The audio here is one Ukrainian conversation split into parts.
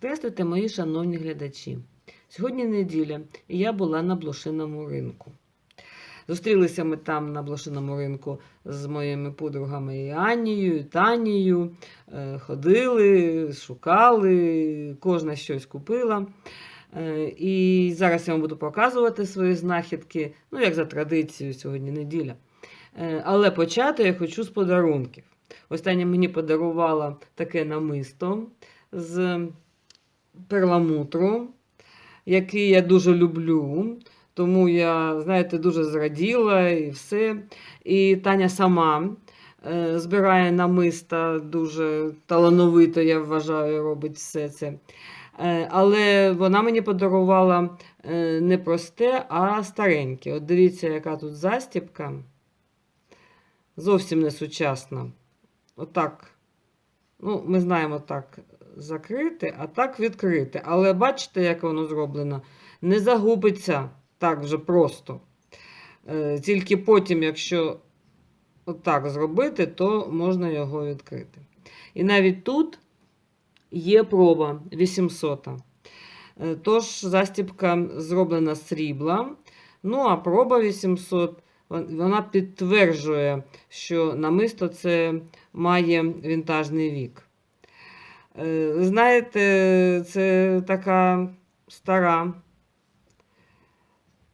Здравствуйте, мої шановні глядачі. Сьогодні неділя, і я була на блошиному ринку. Зустрілися ми там на блошиному ринку з моїми подругами і Анією, і Танією. Е, Ходили, шукали, кожна щось купила. Е, І зараз я вам буду показувати свої знахідки, ну, як за традицією, сьогодні неділя. Е, Але почати я хочу з подарунків. Ось Таня мені подарувала таке намисто з перламутру, який я дуже люблю. Тому я, знаєте, дуже зраділа і все. І Таня сама е, збирає намиста, дуже талановито, я вважаю, робить все це. Е, але вона мені подарувала е, не просте, а стареньке. От дивіться, яка тут застібка. Зовсім не сучасна. Отак. Ну, ми знаємо так закрити, а так відкрити. Але бачите, як воно зроблено? Не загубиться так вже просто. Е, Тільки потім, якщо отак зробити, то можна його відкрити. І навіть тут є проба 800. Е, Тож застібка зроблена з срібла. Ну, а проба 800 вона підтверджує, що намисто це має вінтажний вік. Е, Знаєте, це така стара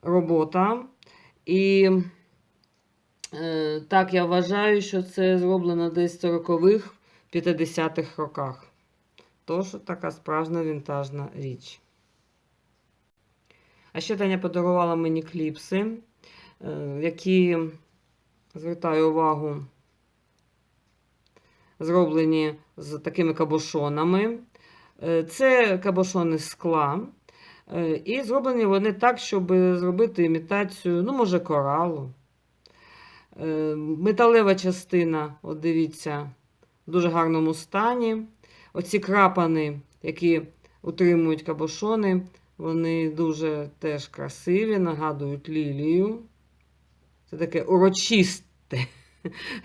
робота. І е, так я вважаю, що це зроблено десь в 40-х, 50-х роках. Тож така справжня вінтажна річ. А ще Таня подарувала мені кліпси, е, які, звертаю увагу, зроблені з такими кабошонами. Е, Це кабошони скла. Е, І зроблені вони так, щоб зробити імітацію, ну, може, коралу. Е, Металева частина, от дивіться, в дуже гарному стані. Оці крапани, які утримують кабошони, вони дуже теж красиві, нагадують лілію. Це таке урочисте.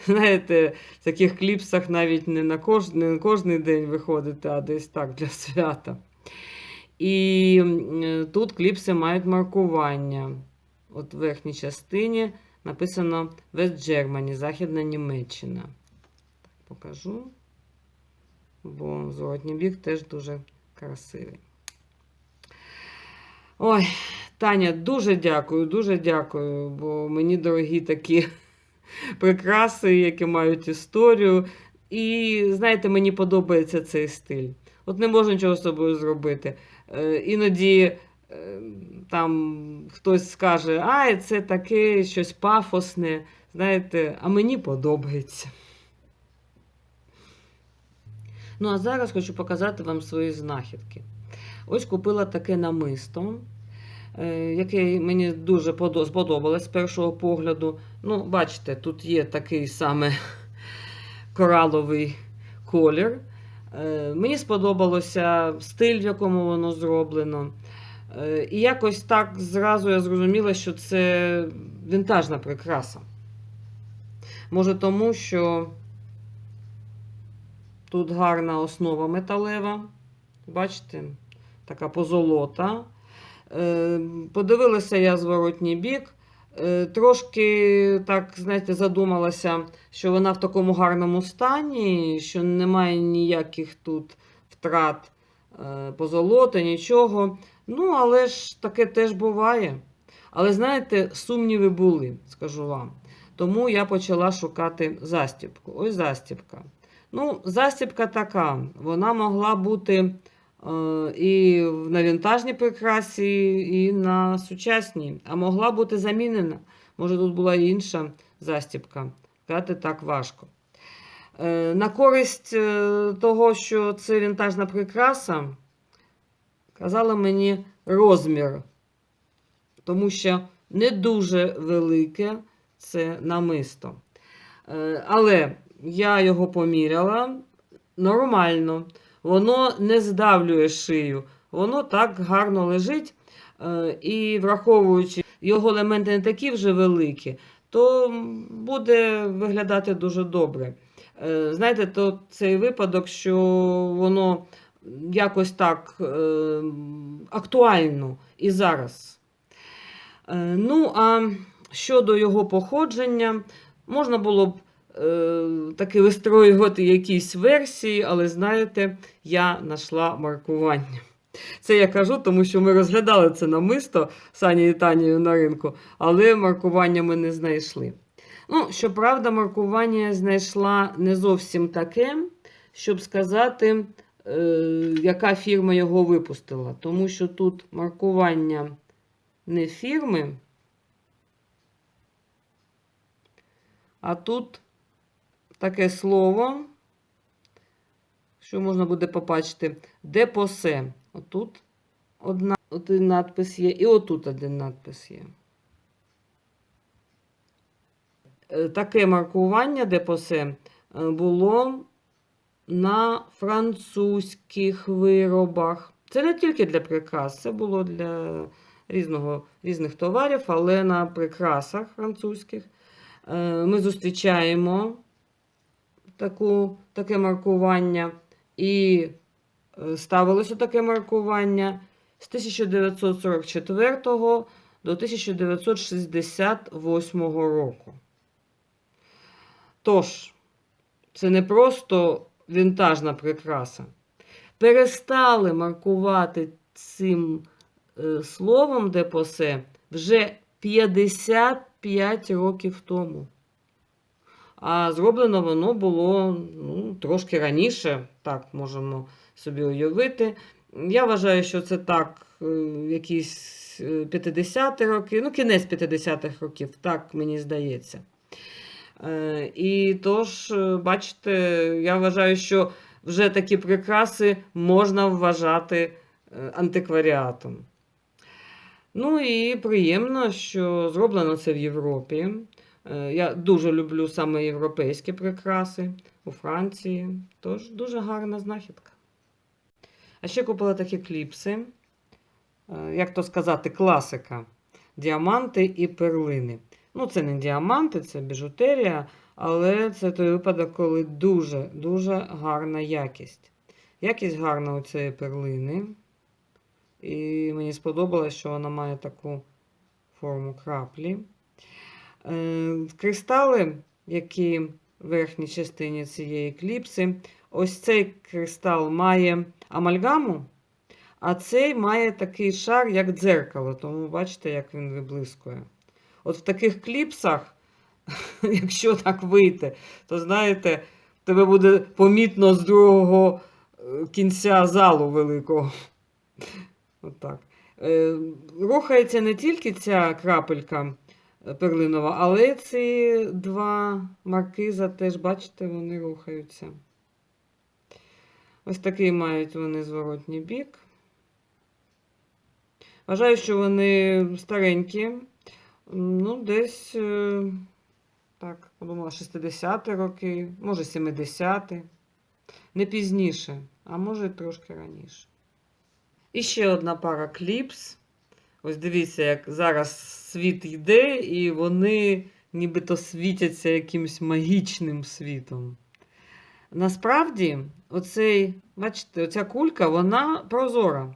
Знаєте, в таких кліпсах навіть не на кож... не кожний день виходити, а десь так для свята. І тут кліпси мають маркування. От в верхній частині написано West Germany, Західна Німеччина. Так, покажу. Бо зворотній бік теж дуже красивий. Ой, Таня, дуже дякую, дуже дякую, бо мені дорогі такі прикраси, які мають історію. І знаєте, мені подобається цей стиль. От не можу нічого з собою зробити. Е, іноді е, там хтось скаже, ай, це таке щось пафосне. Знаєте, а мені подобається. Ну, а зараз хочу показати вам свої знахідки. Ось купила таке намисто, е, яке мені дуже подо- сподобалось з першого погляду. Ну, бачите, тут є такий саме кораловий колір. Е, Мені сподобалося стиль, в якому воно зроблено. Е, І якось так зразу я зрозуміла, що це вінтажна прикраса. Може, тому що тут гарна основа металева. Бачите, така позолота. Е, Подивилася я зворотній бік. Е, Трошки так, знаєте, задумалася, що вона в такому гарному стані, що немає ніяких тут втрат е, позолоти, нічого. Ну, але ж таке теж буває. Але знаєте, сумніви були, скажу вам. Тому я почала шукати застібку. Ось застібка. Ну, застібка така, вона могла бути і на вінтажній прикрасі, і на сучасній, а могла бути замінена. Може, тут була інша застібка. Казати так важко. Е, на користь е, того, що це вінтажна прикраса, казала мені розмір, тому що не дуже велике це намисто. Е, але я його поміряла нормально. Воно не здавлює шию, воно так гарно лежить. Е, І враховуючи його елементи не такі вже великі, то буде виглядати дуже добре. Е, Знаєте, то цей випадок, що воно якось так е, актуально і зараз. Ну, а щодо його походження, можна було б таки вистроювати якісь версії, але знаєте, я знайшла маркування. Це я кажу, тому що ми розглядали це намисто Сані і Танією на ринку, але маркування ми не знайшли. Ну, щоправда, маркування я знайшла не зовсім таке, щоб сказати, е, яка фірма його випустила. Тому що тут маркування не фірми, а тут таке слово, що можна буде побачити, депосе. Отут одна, один надпис є, і отут один надпис є. Е, Таке маркування депосе е, було на французьких виробах. Це не тільки для прикрас, це було для різного, різних товарів, але на прикрасах французьких е, ми зустрічаємо таку, таке маркування і е, ставилося таке маркування з 1944 до 1968 року. Тож, це не просто вінтажна прикраса. Перестали маркувати цим е, словом депосе вже 55 років тому. А зроблено воно було ну, трошки раніше, так можемо собі уявити. Я вважаю, що це так, е, якісь 50-ті роки, ну, кінець 50-х років, так мені здається. Е, І тож, е, бачите, я вважаю, що вже такі прикраси можна вважати е, антикваріатом. Ну і приємно, що зроблено це в Європі. Е, Я дуже люблю саме європейські прикраси у Франції. Тож дуже гарна знахідка. А ще купила такі кліпси, е, як то сказати, класика. Діаманти і перлини. Ну, це не діаманти, це біжутерія, але це той випадок, коли дуже-дуже гарна якість. Якість гарна у цієї перлини. І мені сподобалось, що вона має таку форму краплі. Е, Кристали, які в верхній частині цієї кліпси, ось цей кристал має амальгаму, а цей має такий шар, як дзеркало, тому бачите, як він виблискує. От в таких кліпсах, якщо так вийти, то знаєте, тебе буде помітно з другого е, кінця залу великого. Отак. Е, Рухається не тільки ця крапелька перлинова, але ці два маркиза теж, бачите, вони рухаються. Ось такий мають вони зворотній бік. Вважаю, що вони старенькі. Ну, десь, е, так, подумала, 60-ті роки, може 70-ті. Не пізніше, а може трошки раніше. І ще одна пара кліпс. Ось дивіться, як зараз світ йде, і вони нібито світяться якимось магічним світом. Насправді, оцей, бачите, оця кулька, вона прозора,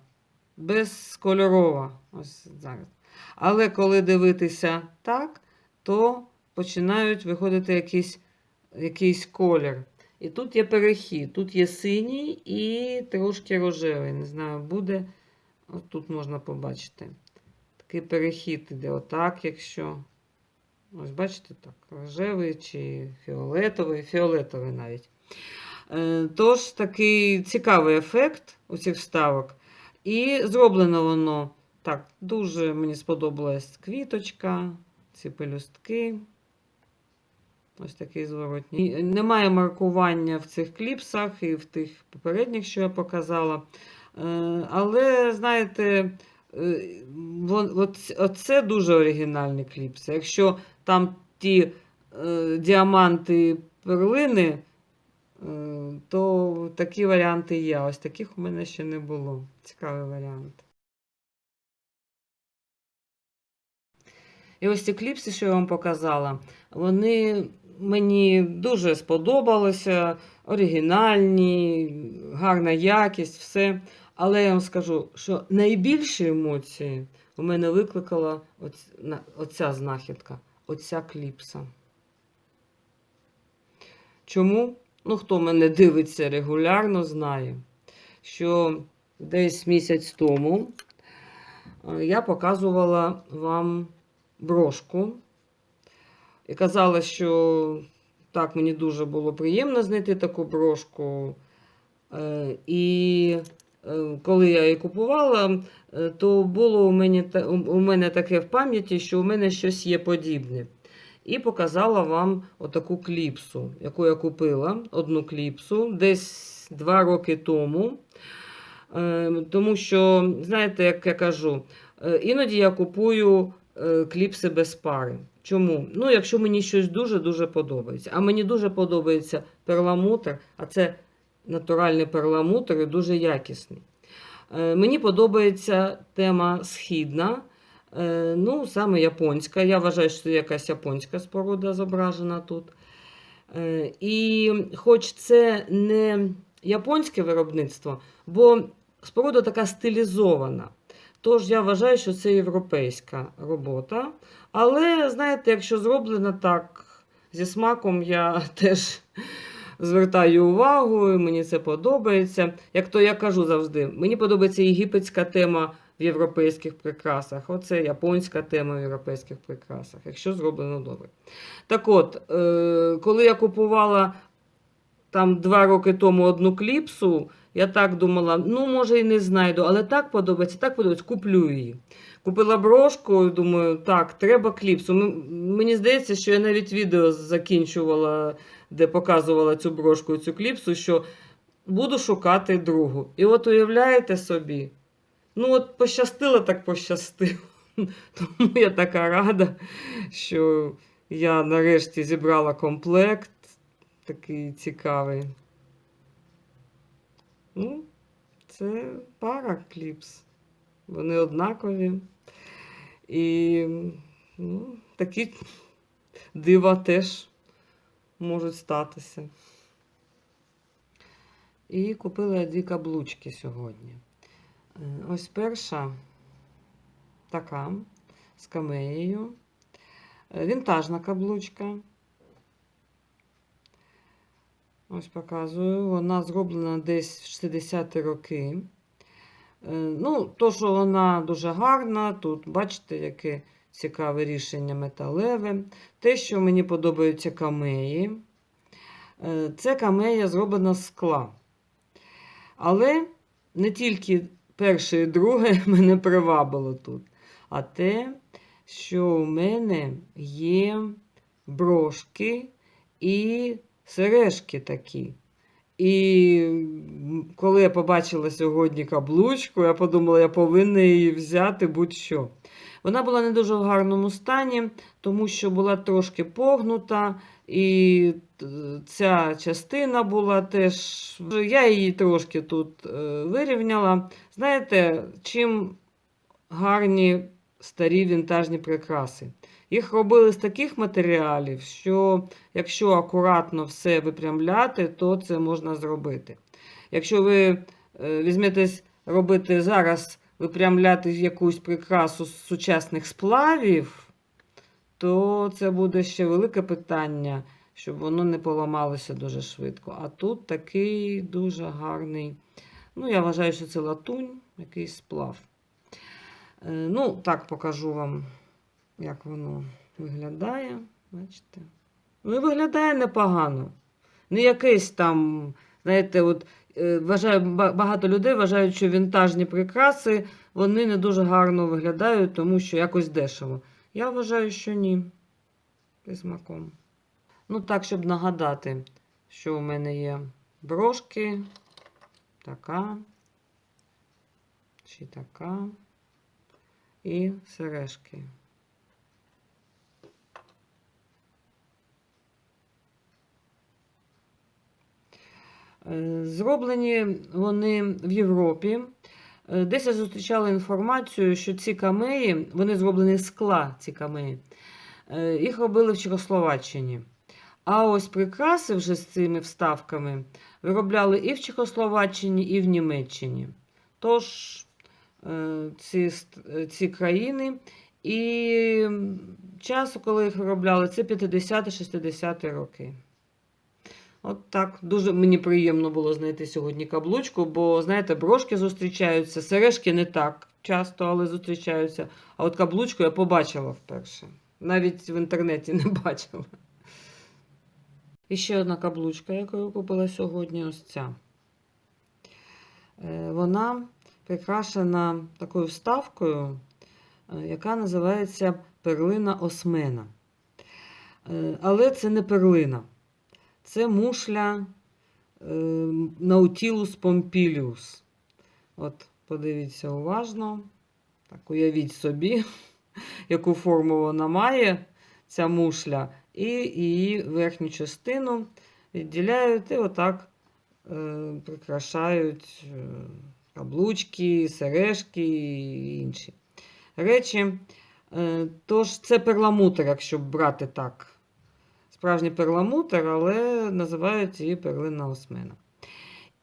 безкольорова. Ось зараз. Але коли дивитися так, то починають виходити якийсь, якийсь колір. І тут є перехід. Тут є синій і трошки рожевий. Не знаю, буде. От тут можна побачити. Такий перехід іде отак, якщо. Ось, бачите, так, рожевий чи фіолетовий, фіолетовий навіть. Е, Тож такий цікавий ефект у цих вставок. І зроблено воно так, дуже мені сподобалась квіточка, ці пелюстки. Ось такий зворотній. Немає маркування в цих кліпсах і в тих попередніх, що я показала. Е, Але, знаєте, оце дуже оригінальні кліпси. Якщо там ті е, діаманти перлини, е, то такі варіанти є. Ось таких у мене ще не було. Цікавий варіант. І ось ці кліпси, що я вам показала, вони мені дуже сподобалися. оригінальні, гарна якість, все. Але я вам скажу, що найбільші емоції у мене викликала оця знахідка, оця кліпса. Чому? Ну, хто мене дивиться регулярно, знає, що десь місяць тому е, я показувала вам брошку і казала, що так, мені дуже було приємно знайти таку брошку. Е, І коли я її купувала, е, то було у мене, у мене таке в пам'яті, що у мене щось є подібне. І показала вам отаку кліпсу, яку я купила, одну кліпсу, десь два роки тому. Е, Тому що, знаєте, як я кажу, е, іноді я купую е, кліпси без пари. Чому? Ну, якщо мені щось дуже-дуже подобається. А мені дуже подобається перламутр, а це натуральний перламутр і дуже якісний. Е, Мені подобається тема східна, е, ну, саме японська. Я вважаю, що якась японська споруда зображена тут. Е, І хоч це не японське виробництво, бо споруда така стилізована. Тож я вважаю, що це європейська робота. Але, знаєте, якщо зроблено так зі смаком, я теж звертаю увагу, мені це подобається. Як то я кажу завжди, мені подобається єгипетська тема в європейських прикрасах. Оце японська тема в європейських прикрасах, якщо зроблено добре. Так от, е, коли я купувала там два роки тому одну кліпсу, я так думала, ну, може, і не знайду, але так подобається, так подобається, куплю її. Купила брошку, думаю, так, треба кліпсу. Мені здається, що я навіть відео закінчувала, де показувала цю брошку, цю кліпсу, що буду шукати другу. І от уявляєте собі, ну от пощастило, так пощастило. Тому я така рада, що я нарешті зібрала комплект такий цікавий. Ну, це пара кліпс. Вони однакові. І ну, такі дива теж можуть статися. І купила я дві каблучки сьогодні. Е, Ось перша така з камеєю. Е, Вінтажна каблучка. Ось показую. Вона зроблена десь в 60-ті роки. Е, Ну, то, що вона дуже гарна, тут бачите, яке цікаве рішення металеве. Те, що мені подобаються камеї. Е, Це камея зроблена з скла. Але не тільки перше і друге мене привабило тут, а те, що у мене є брошки і сережки такі. І коли я побачила сьогодні каблучку, я подумала, я повинна її взяти будь-що. Вона була не дуже в гарному стані, тому що була трошки погнута, і е, ця частина була теж. Я її трошки тут е, вирівняла. Знаєте, чим гарні старі вінтажні прикраси? Їх робили з таких матеріалів, що якщо акуратно все випрямляти, то це можна зробити. Якщо ви е, візьметесь робити зараз, випрямляти якусь прикрасу з сучасних сплавів, то це буде ще велике питання, щоб воно не поламалося дуже швидко. А тут такий дуже гарний. Ну, я вважаю, що це латунь, якийсь сплав. Е, Ну, так покажу вам, як воно виглядає. Бачите? Ну, і виглядає непогано. Не якийсь там, знаєте, от вважаю, багато людей вважають, що вінтажні прикраси вони не дуже гарно виглядають, тому що якось дешево. Я вважаю, що ні. Зі смаком. Ну, так, щоб нагадати, що у мене є брошки, така, чи така, і сережки. Зроблені вони в Європі. Е, Десь я зустрічала інформацію, що ці камеї, вони зроблені з скла, ці камеї. Е, Їх робили в Чехословаччині. А ось прикраси вже з цими вставками виробляли і в Чехословаччині, і в Німеччині. Тож е, ці, е, ці країни і часу, коли їх виробляли, це 50-60 роки. От так. Дуже мені приємно було знайти сьогодні каблучку, бо, знаєте, брошки зустрічаються, сережки не так часто, але зустрічаються. А от каблучку я побачила вперше. Навіть в інтернеті не бачила. І ще одна каблучка, яку я купила сьогодні, ось ця. Е, Вона прикрашена такою вставкою, е, яка називається перлина осмена. Е, Але це не перлина. Це мушля е, Nautilus pompilius. От, подивіться уважно. Так, уявіть собі, яку форму вона має, ця мушля, і її верхню частину відділяють і отак е, прикрашають е, каблучки, сережки і інші речі. Е, тож це перламутр, якщо брати так. Справжній перламутр, але називають її перлина осмена.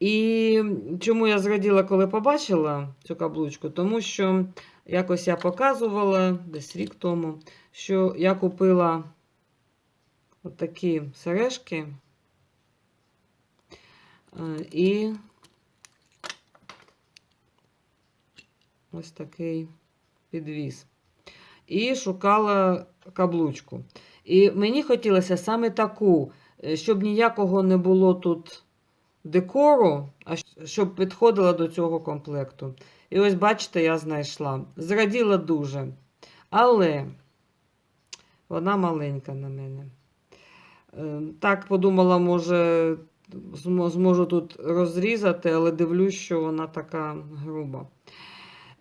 І чому я зраділа, коли побачила цю каблучку? Тому що якось я показувала десь рік тому, що я купила от такі сережки е, і ось такий підвіз. І шукала каблучку. І мені хотілося саме таку, е, щоб ніякого не було тут декору, а щоб підходила до цього комплекту. І ось, бачите, я знайшла. Зраділа дуже. Але вона маленька на мене. Е, Так подумала, може, зможу тут розрізати, але дивлюсь, що вона така груба.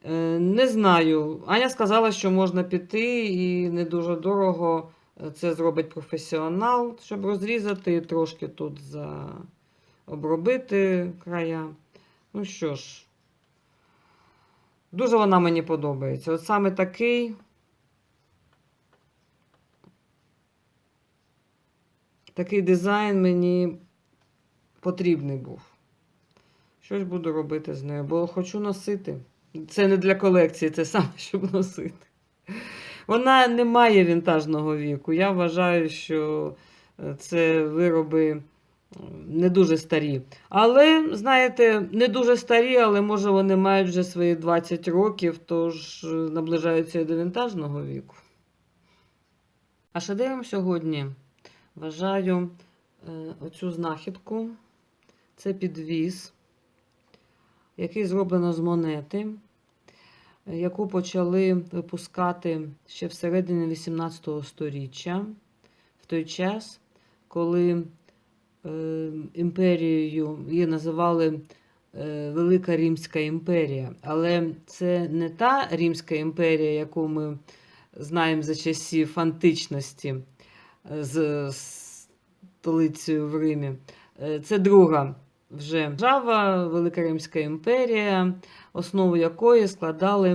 Е, Не знаю. Аня сказала, що можна піти і не дуже дорого це зробить професіонал, щоб розрізати і трошки тут за... обробити края. Ну що ж, дуже вона мені подобається. От саме такий. Такий дизайн мені потрібний був. Щось буду робити з нею, бо хочу носити. Це не для колекції, це саме, щоб носити. Вона не має вінтажного віку. Я вважаю, що е, це вироби не дуже старі. Але, знаєте, не дуже старі, але може вони мають вже свої 20 років, тож е, наближаються і до вінтажного віку. А шедевром сьогодні вважаю е, оцю знахідку. Це підвіз, який зроблено з монети яку почали випускати ще всередині 18 століття, в той час, коли е, імперією її називали е, Велика Римська імперія. Але це не та Римська імперія, яку ми знаємо за часів античності е, з столицею в Римі. Це друга вже держава, Велика Римська імперія, основу якої складали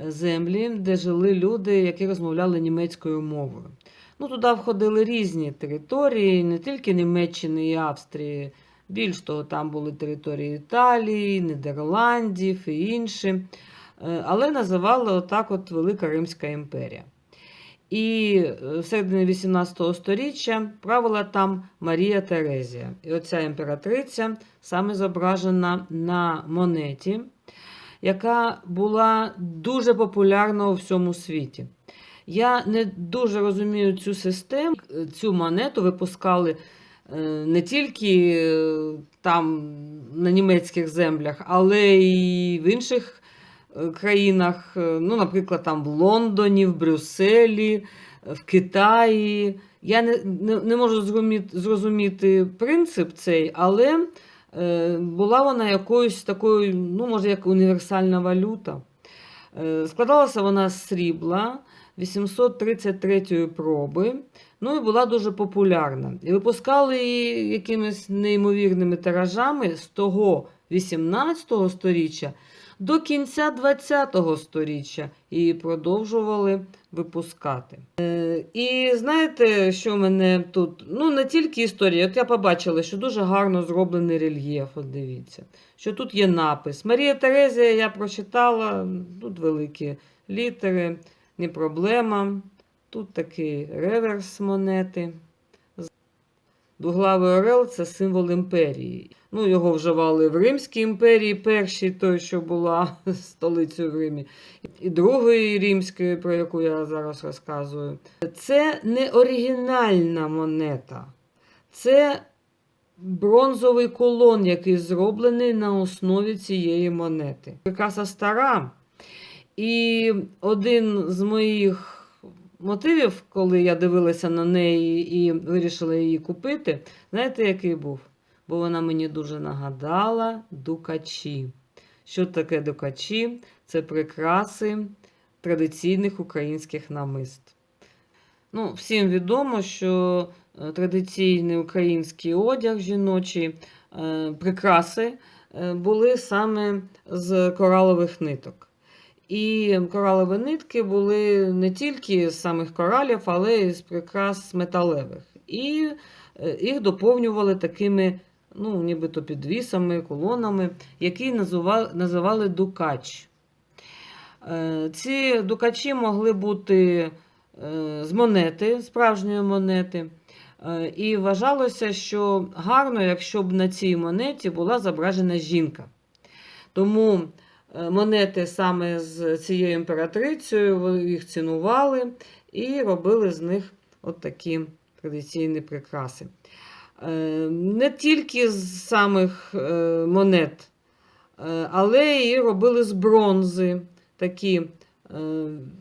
е, землі, де жили люди, які розмовляли німецькою мовою. Ну, туди входили різні території, не тільки Німеччини і Австрії. Більш того, там були території Італії, Нідерландів і інші. Е, Але називали отак от Велика Римська імперія. І е, в середині 18 століття правила там Марія Терезія. І оця імператриця саме зображена на монеті, яка була дуже популярна у всьому світі. Я не дуже розумію цю систему. Цю монету випускали е, не тільки е, там на німецьких землях, але і в інших країнах, е, ну, наприклад, там в Лондоні, в Брюсселі, е, в Китаї. Я не, не, не можу зрозуміти, зрозуміти принцип цей, але е, була вона якоюсь такою, ну, може, як універсальна валюта. Е, складалася вона з срібла 833 проби, ну і була дуже популярна. І випускали її якимись неймовірними тиражами з того 18 століття до кінця ХХ століття і продовжували випускати. Е, І знаєте, що мене тут? Ну, не тільки історія. От я побачила, що дуже гарно зроблений рельєф. От дивіться, що тут є напис. Марія Терезія я прочитала, тут великі літери, не проблема. Тут такий реверс монети. Дуглавий орел це символ імперії. Ну, його вживали в Римській імперії, першій, той, що була столицею в Римі, і другої римської, про яку я зараз розказую. Це не оригінальна монета, це бронзовий колон, який зроблений на основі цієї монети. Прикраса стара. І один з моїх мотивів, коли я дивилася на неї і вирішила її купити, знаєте, який був? Бо вона мені дуже нагадала дукачі. Що таке дукачі? Це прикраси традиційних українських намист. Ну, всім відомо, що е, традиційний український одяг жіночий, е, прикраси е, були саме з коралових ниток. І коралові нитки були не тільки з самих коралів, але й з прикрас металевих. І е, їх доповнювали такими, ну, нібито підвісами, колонами, які називали, дукач. Е, Ці дукачі могли бути е, з монети, справжньої монети. І вважалося, що гарно, якщо б на цій монеті була зображена жінка. Тому монети саме з цією імператрицею їх цінували і робили з них от такі традиційні прикраси. Е, Не тільки з самих е, монет, е, але і робили з бронзи такі, е,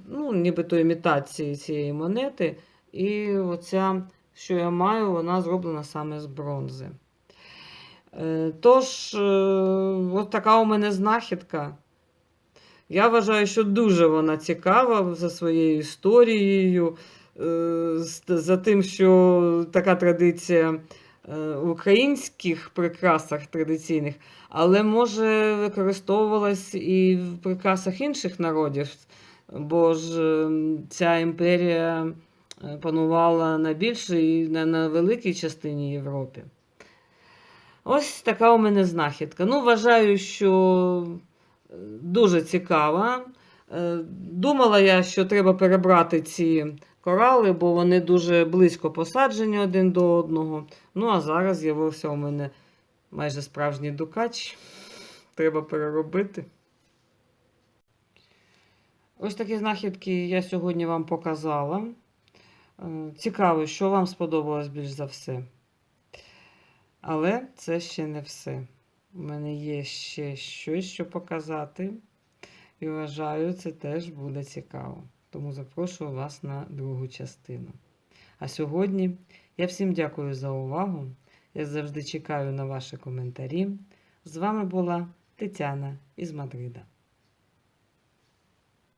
ну, нібито імітації цієї монети. І оця, що я маю, вона зроблена саме з бронзи. Е, Тож, е, от така у мене знахідка. Я вважаю, що дуже вона цікава за своєю історією, е, за тим, що така традиція в українських прикрасах традиційних, але може використовувалась і в прикрасах інших народів, бо ж ця імперія панувала на більшій на великій частині Європи. Ось така у мене знахідка. Ну, вважаю, що е, дуже цікава. Е, Думала я, що треба перебрати ці корали, бо вони дуже близько посаджені один до одного. Ну, а зараз з'явився у мене майже справжній дукач. Треба переробити. Ось такі знахідки я сьогодні вам показала. Е, Цікаво, що вам сподобалось більш за все. Але це ще не все. У мене є ще щось, що показати. І вважаю, це теж буде цікаво. Тому запрошую вас на другу частину. А сьогодні я всім дякую за увагу. Я завжди чекаю на ваші коментарі. З вами була Тетяна із Мадрида.